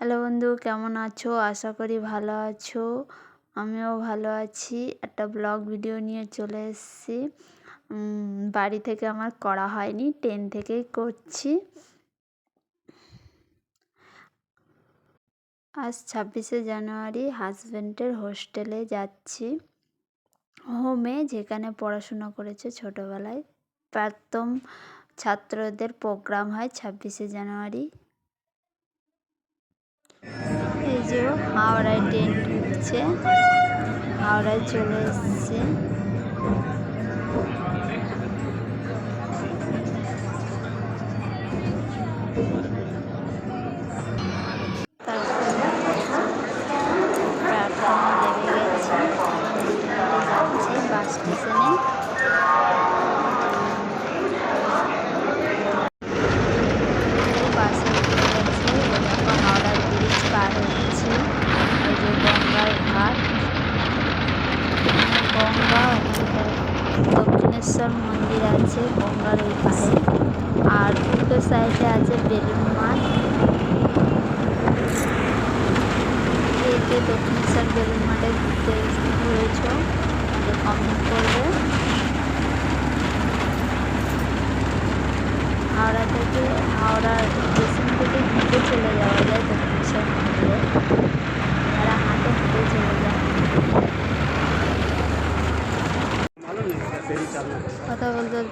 Hello বন্ধু, কেমন আছো? আশা করি ভালো আছো। আমিও ভালো আছি। একটা ব্লগ ভিডিও নিয়ে চলে এসেছি। বাড়ি থেকে আমার করা হয়নি, ট্রেন থেকেই করছি। আজ ছাব্বিশে জানুয়ারি হাজব্যান্ডের হোস্টেলে যাচ্ছি। হোমে যেখানে পড়াশোনা করেছে ছোটোবেলায়। প্রাক্তন ছাত্রদের প্রোগ্রাম হয় ছাব্বিশে জানুয়ারি। যে হাওড়ায় ট্রেন ঢুকছে হাওড়ায় চলে এসছে।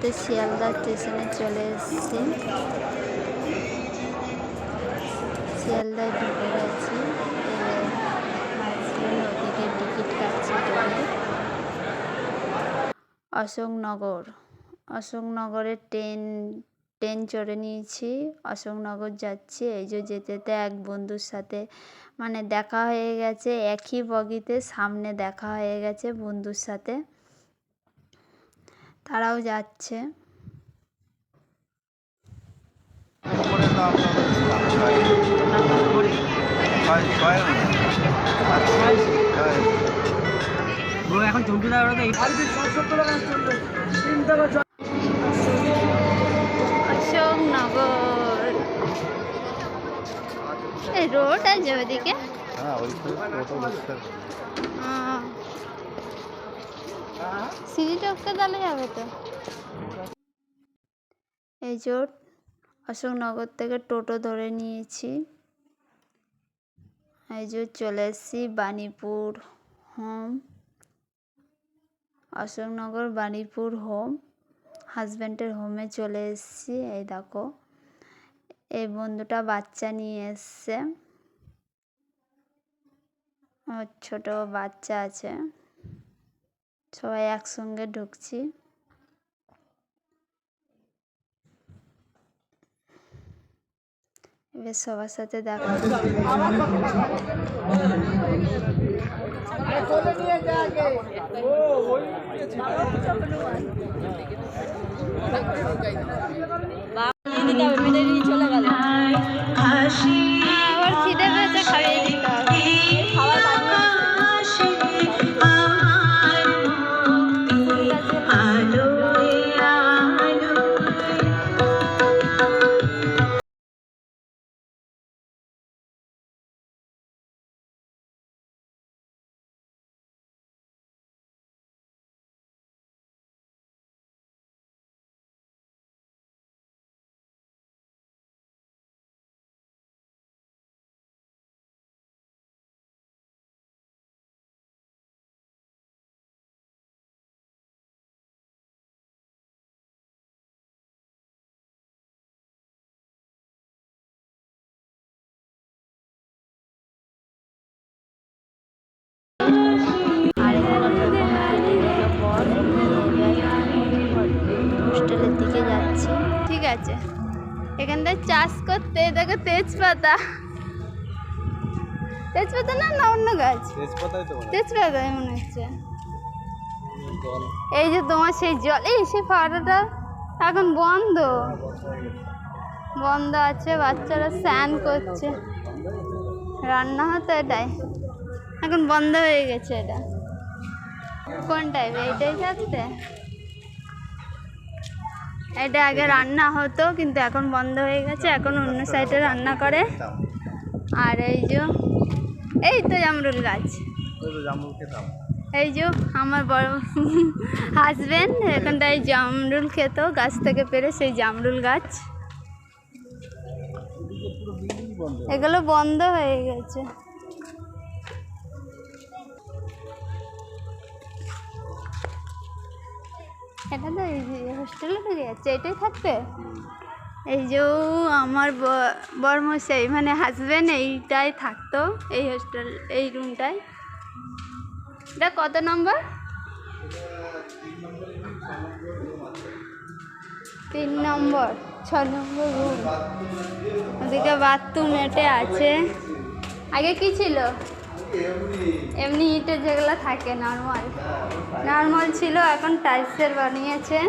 বলতে শিয়ালদা স্টেশনে চলে এসেছি। শিয়ালদায় ঢুকে গেছি। ওদিকে টিকিট কাটছি অশোকনগর। অশোকনগরে ট্রেন ট্রেন চড়ে নিয়েছি। অশোকনগর যাচ্ছি। এই যে যেতে এক বন্ধুর সাথে মানে দেখা হয়ে গেছে। একই বগিতে সামনে দেখা হয়ে গেছে বন্ধুর সাথে। তারাও যাচ্ছে। এখন অশোকনগর রোড আছে ওদিকে হ্যাঁ ওই সিঁড়ি টপকে তাহলে যাবে তো। এই জোট অশোকনগর থেকে টোটো ধরে নিয়েছি। এই যে চলে এসেছি বাণীপুর হোম অশোকনগর বাণীপুর হোম হাজব্যান্ডের হোমে চলে এসেছি, এই দেখো। এই বন্ধুটা বাচ্চা নিয়ে এসছে। ছোট বাচ্চা আছে। সবাই একসঙ্গে ঢুকছি। এবার সবার সাথে দেখা আবার খিদে আছে। এখানটায় চাষ করতে দেখো তেজপাতা। তেজপাতা না না অন্য গাছ? তেজপাতা মনে হচ্ছে। এই যে তোমার সেই জল এই সেই ফাটাটা এখন বন্ধ। বন্ধ আছে বাচ্চারা স্নান করছে। রান্না হতো এটাই। এখন বন্ধ হয়ে গেছে এটা। কোন টাইপ এইটাই থাকতে? এটা আগে রান্না হতো, কিন্তু এখন বন্ধ হয়ে গেছে, এখন অন্য সাইডে রান্না করে। আর এই যে, এই তো জামরুল গাছ। এই যে আমার বড় হাজবেন্ড এখানটায় জামরুল খেত, গাছ থেকে পেরে সেই জামরুল গাছ। এগুলো বন্ধ হয়ে গেছে। এটা তো হোস্টেলে ঢুকে যাচ্ছে এটাই থাকবে? এই যে আমার ব- বরমশাই মানে হাজবেন্ড এইটাই থাকতো এই হোস্টেল এই রুমটায় এটা কত নম্বর? তিন নম্বর ছ নম্বর রুম ওদিকে বাথরুম এটে আছে। আগে কি ছিল? এমনি ইটে যেগুলো থাকে নর্মাল নর্মাল ছিল, এখন টাইলসের বানিয়েছে।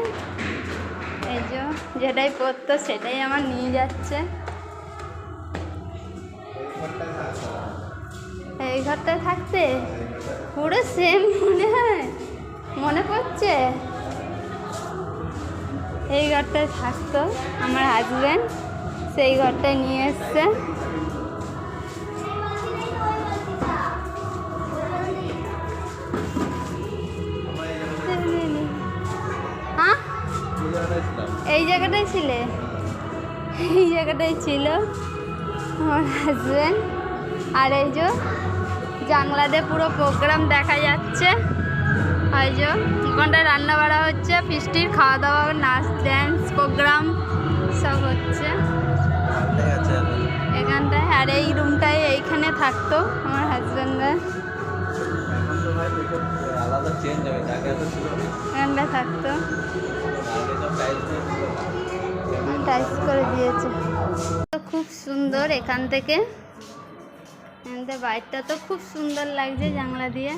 এই যে, যেটাই পরতো সেটাই আমার নিয়ে যাচ্ছে। এই ঘরটায় থাকতে? পুরো সেম মনে হয়। মনে পড়ছে? এই ঘরটায় থাকতো আমার হাজব্যান্ড সেই ঘরটায় নিয়ে এসছে। জায়গাটাই ছিলে? এই জায়গাটাই ছিল আমার হাজব্যান্ড আর এই যে জানলাতে পুরো প্রোগ্রাম দেখা যাচ্ছে। এই যে ওখানটায় রান্না বাড়া হচ্ছে, ফিস্টির খাওয়া দাওয়া, নাচ ড্যান্স প্রোগ্রাম সব হচ্ছে। এখানটায়, আর এই রুমটায় এইখানে থাকতো আমার হাজব্যান্ডরা এখানটায় থাকতো। টাইস করে দিয়েছে। খুব সুন্দর এখান থেকে। বাইরটা তো খুব সুন্দর লাগছে জানলা দিয়ে।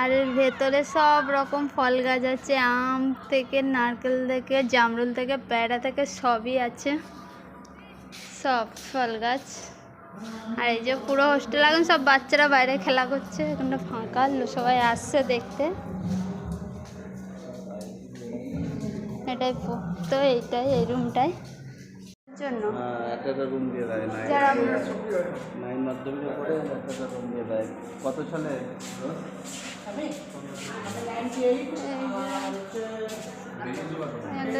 আর ভেতরে সব রকম ফল গাছ আছে, আম থেকে, নারকেল থেকে, জামরুল থেকে প্যাড়া থেকে সবই আছে। সব ফল গাছ। আর এই যে পুরো হোস্টেল এখন সব বাচ্চারা বাইরে খেলা করছে, এখানটা ফাঁকা, সবাই আসছে দেখতে। এটাই তো এইটাই এই রুমটাই জন্য। একটা রুম দিয়ে দেয়। নাইন যারা পরে একটা রুম দিয়ে দেয়। কত সালে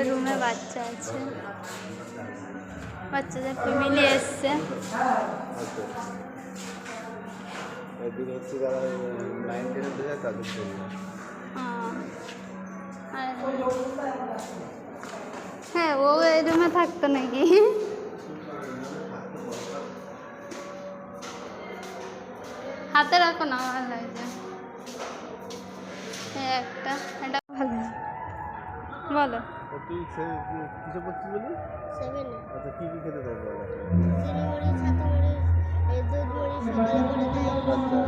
রুমে বাচ্চা আছে। বাচ্চাদের ফ্যামিলি এসছে। হচ্ছে যারা নাইন টেনে তাদের জন্য। আহ, আর- হ্যাঁ ও এই রুমে থাকতো নাকি? হাতে রাখো না ভালো লাগছে একটা এটা ভালো। বলো। তুই কিসে পড়ছিস বলি সেভেনে। আচ্ছা কী কী খেতে দেয় বাবা চিনি মুড়ি ছাতু মুড়ি দুধ মুড়ি সকালে করে দেয় আচ্ছা।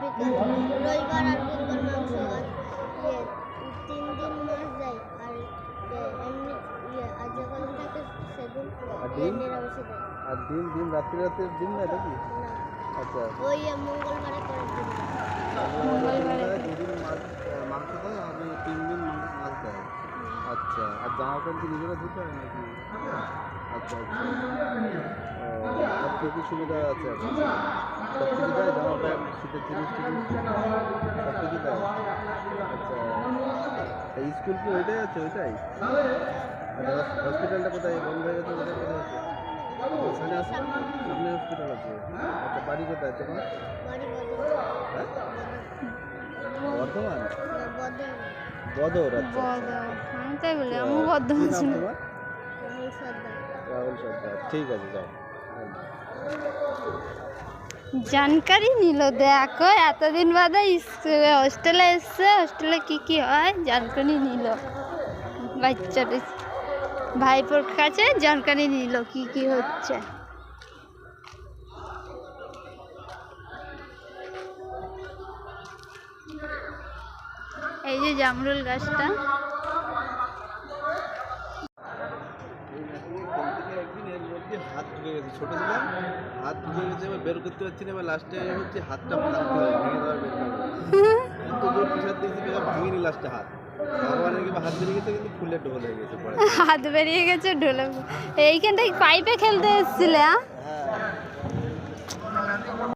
বিকেল রবিবার আর বুধবার মাংস আর আর ডিম? আর দিন দিন রাত্রি রাত্রে দিন না এটা কি? আচ্ছা। ওই মঙ্গলবারে করে দিন মঙ্গলবারে দুদিন মাংস দেয় আর ওই তিন দিন মাছ দেয় আচ্ছা আর জামা প্যান্ট কি নিজেরা ধুতে হয় নাকি? আচ্ছা আচ্ছা। কী কী সুবিধা আছে সব কিছু দেয় জামা প্যান্ট শীতের জিনিস টিনিস? সব কিছু দেয়? আচ্ছা। স্কুল কি ওইটাই আছে ওইটাই? হসপিটালটা কোথায়? বন্ধ হয়ে গেছে ওটা কোথায় আছে? ওখানে আছে? সামনে হসপিটাল আছে। আচ্ছা বাড়ি কোথায় তোমার? হ্যাঁ? বর্ধমান। বদর আচ্ছা আমি তাই বলি আমি। বদ্ধ কি নাম আছি তোমার? রাহুল সর্দার। রাহুল সর্দার। ঠিক আছে যাও। জানকারি নিল দেখো এতদিন বাদে স্কুলে হোস্টেলে এসছে। হোস্টেলে কি কি হয়? জানকারি নিল। বাচ্চাদের ভাইপোর কাছে জানকারি নিল কি কি হচ্ছে। এই যে জামরুল গাছটা। হাত ঢুকে গেছে ছোট ছিলাম হাত ঢুকে গেছে এবার বের করতে পারছি না এবার লাস্টে হচ্ছে হাতটা ভাঙতে হবে ভেঙে দেওয়ার বের করব এত জোর প্রেশার দিয়েছি এবার ভাঙিনি লাস্টে হাত হাত বেরিয়ে গেছে ঢোলে এইখানটায় পাইপে খেলতে এসেছিলে হ্যাঁ?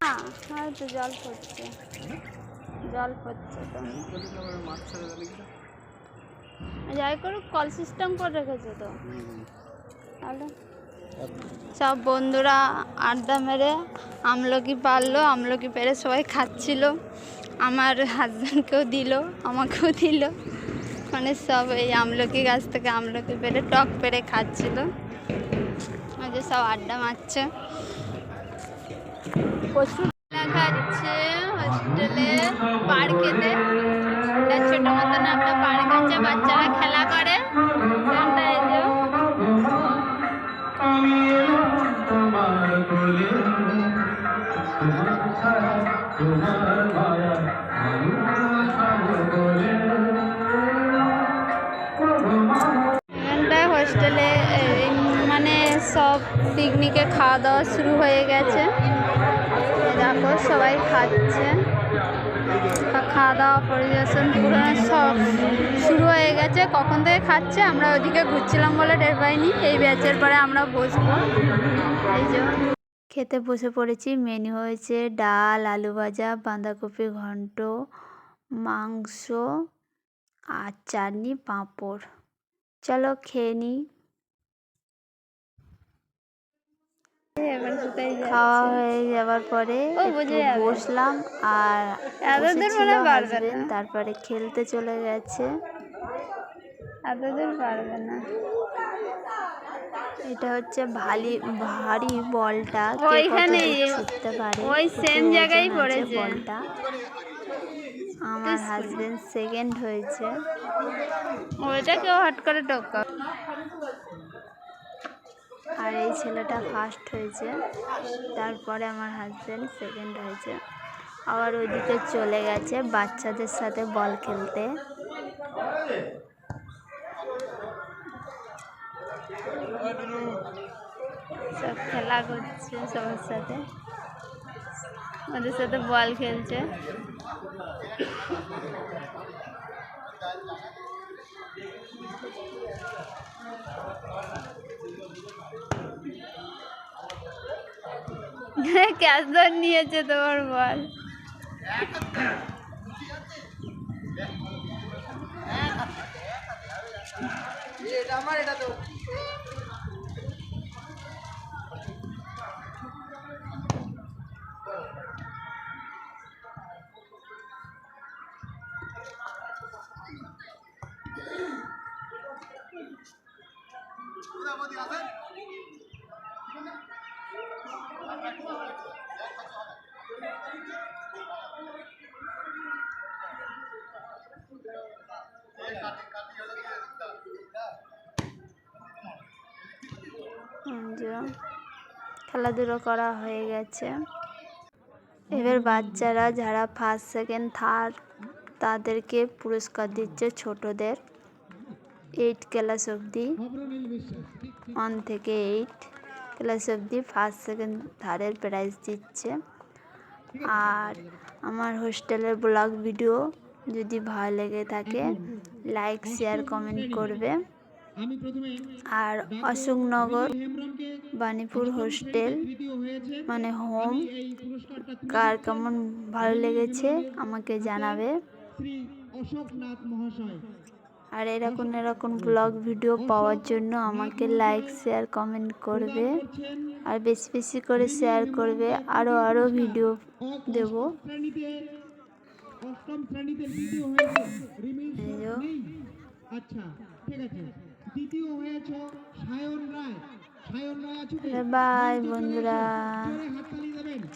হ্যাঁ হয়তো জল পড়ছে। জল পড়ছে যাই করুক কল সিস্টেম করে রেখেছে তো। তাহলে সব বন্ধুরা আড্ডা মেরে আমলকি পারল আমলকি পেরে সবাই খাচ্ছিল। আমার হাজব্যান্ডকেও দিল আমাকেও দিল। মানে সব এই আমলকি গাছ থেকে আমলকি পেরে টক পেরে খাচ্ছিল। ওই যে সব আড্ডা মারছে। প্রচুর খাচ্ছে হোস্টেলে পার্কেতে ছোট মতন একটা পার্ক আছে বাচ্চারা খেলা করে সেখানটা পিকনিকে খাওয়া দাওয়া শুরু হয়ে গেছে। দেখো সবাই খাচ্ছে। খাওয়া দাওয়া, পরিবেশন পুরো সব শুরু হয়ে গেছে। কখন থেকে খাচ্ছে? আমরা ওদিকে ঘুরছিলাম বলে টের পাইনি। এই ব্যাচের পরে আমরা বসবো। এই খেতে বসে পড়েছি। মেনু হয়েছে ডাল, আলু ভাজা, বাঁধাকপি ঘন্ট, মাংস আর চাটনি, পাঁপড়। চলো খেয়ে নিই খাওয়া হয়ে যাওয়ার পরে বসলাম আর তারপরে খেলতে চলে গেছে। এতদূর পারবে না। এটা হচ্ছে ভারী ভারী বলটা। ওইখানে ছুটতে পারে ওই সেম জায়গায় পড়েছে। বলটা। আমার হাজবেন্ড সেকেন্ড হয়েছে। ওইটা কেউ হট করে টক্কা আর এই ছেলেটা ফার্স্ট হয়েছে, তারপরে আমার হাজব্যান্ড সেকেন্ড হয়েছে। আবার ওইদিকে চলে গেছে বাচ্চাদের সাথে বল খেলতে। সব খেলা করছে সবার সাথে। ওদের সাথে বল খেলছে। ক্যাশ ধর নিয়েছে তোমার বল। হুম, যে খেলাধুলো করা হয়ে গেছে। এবার বাচ্চারা যারা ফার্স্ট সেকেন্ড থার্ড তাদেরকে পুরস্কার দিচ্ছে ছোটদের। এইট ক্লাস অবধি। ওয়ান থেকে এইট ক্লাস অবধি ফার্স্ট সেকেন্ড থার্ডের প্রাইজ দিচ্ছে। আর আমার হোস্টেলের ব্লগ ভিডিও যদি ভালো লেগে থাকে লাইক শেয়ার কমেন্ট করবে। আর অশোকনগর বাণীপুর হোস্টেল মানে হোম কার কেমন ভালো লেগেছে, আমাকে জানাবে। আর এরকম এরকম ব্লগ ভিডিও পাওয়ার জন্য আমাকে লাইক শেয়ার কমেন্ট করবে। আর বেশি বেশি করে শেয়ার করবে। আরও আরও ভিডিও দেব। আচ্ছা? বাই বন্ধুরা।